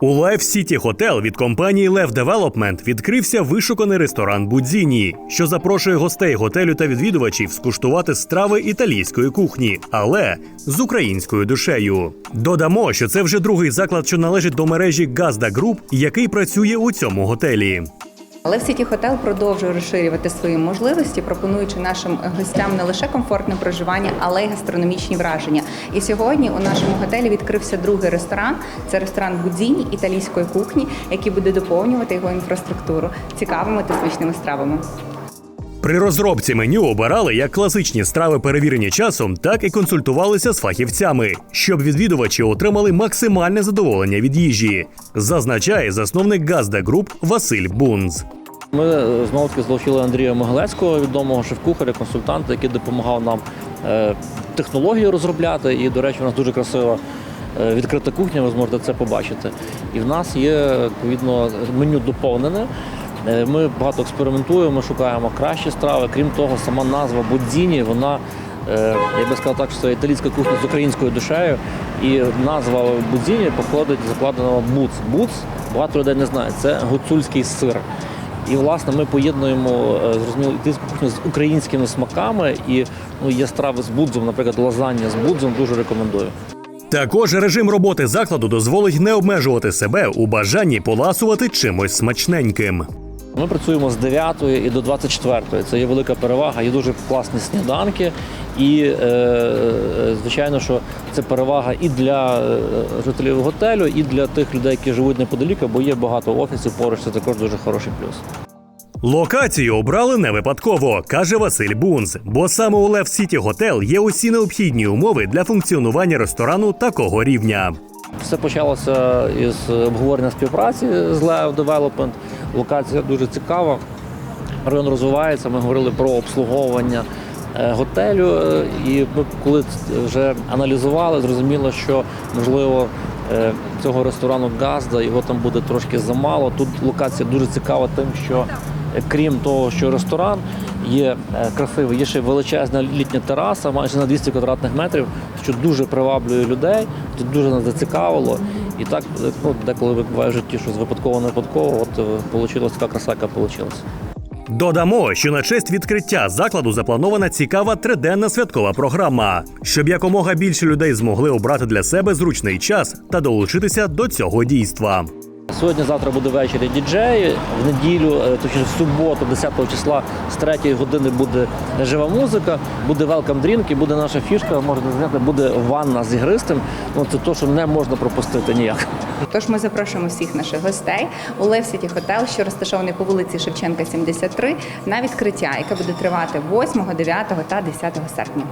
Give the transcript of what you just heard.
У Life City Hotel від компанії Lev Development відкрився вишуканий ресторан Будзіні, що запрошує гостей готелю та відвідувачів скуштувати страви італійської кухні, але з українською душею. Додамо, що це вже другий заклад, що належить до мережі Газда Group, який працює у цьому готелі. Але Сіті Хотел продовжує розширювати свої можливості, пропонуючи нашим гостям не лише комфортне проживання, але й гастрономічні враження. І сьогодні у нашому готелі відкрився другий ресторан. Це ресторан Будзіні італійської кухні, який буде доповнювати його інфраструктуру цікавими та смачними стравами. При розробці меню обирали як класичні страви, перевірені часом, так і консультувалися з фахівцями, щоб відвідувачі отримали максимальне задоволення від їжі, зазначає засновник Газда Груп Василь Бунз. Ми е, знову таки залучили Андрія Могилецького, відомого шеф-кухаря, консультанта, який допомагав нам е, технологію розробляти. І, до речі, у нас дуже красива е, відкрита кухня, ви зможете це побачити. І в нас є відповідно меню доповнене. Ми багато експериментуємо, шукаємо кращі страви. Крім того, сама назва Будзіні, вона я би сказав так, що це італійська кухня з українською душею. І назва Будзіні походить з закладеного буц. Буц багато людей не знають. Це гуцульський сир. І власне ми поєднуємо е, зрозуміло з українськими смаками. І ну є страви з будзом, наприклад, лазання з будзом. Дуже рекомендую. Також режим роботи закладу дозволить не обмежувати себе у бажанні поласувати чимось смачненьким. Ми працюємо з 9 і до 24. Це є велика перевага, є дуже класні сніданки. І е, звичайно, що це перевага і для е, жителів готелю, і для тих людей, які живуть неподалік, бо є багато офісів поруч. Це також дуже хороший плюс. Локацію обрали не випадково, каже Василь Бунз, бо саме у Лев Сіті Готел є усі необхідні умови для функціонування ресторану такого рівня. Все почалося із обговорення співпраці з Leo Development. Локація дуже цікава. Район розвивається. Ми говорили про обслуговування е, готелю. е, І ми коли вже аналізували, зрозуміло, що можливо е, цього ресторану Газда його там буде трошки замало. Тут локація дуже цікава, тим, що крім того, що ресторан є красивий, є ще величезна літня тераса, майже на 200 квадратних метрів, що дуже приваблює людей. Тут дуже нас зацікавило. І так е, ну, деколи буває в житті, що з випадково не випадково, от вийшла така краса, яка вийшла. Додамо, що на честь відкриття закладу запланована цікава триденна святкова програма, щоб якомога більше людей змогли обрати для себе зручний час та долучитися до цього дійства. Сьогодні, завтра буде ввечері діджей. В неділю, е, точніше в суботу, 10 числа, з 3 години буде жива музика, буде welcome drink і буде наша фішка, можна зняти, буде ванна з ігристим. Ну це те, що не можна пропустити ніяк. Тож ми запрошуємо всіх наших гостей у Лев Сіті Хотел, що розташований по вулиці Шевченка, 73, на відкриття, яке буде тривати 8, 9 та 10 серпня.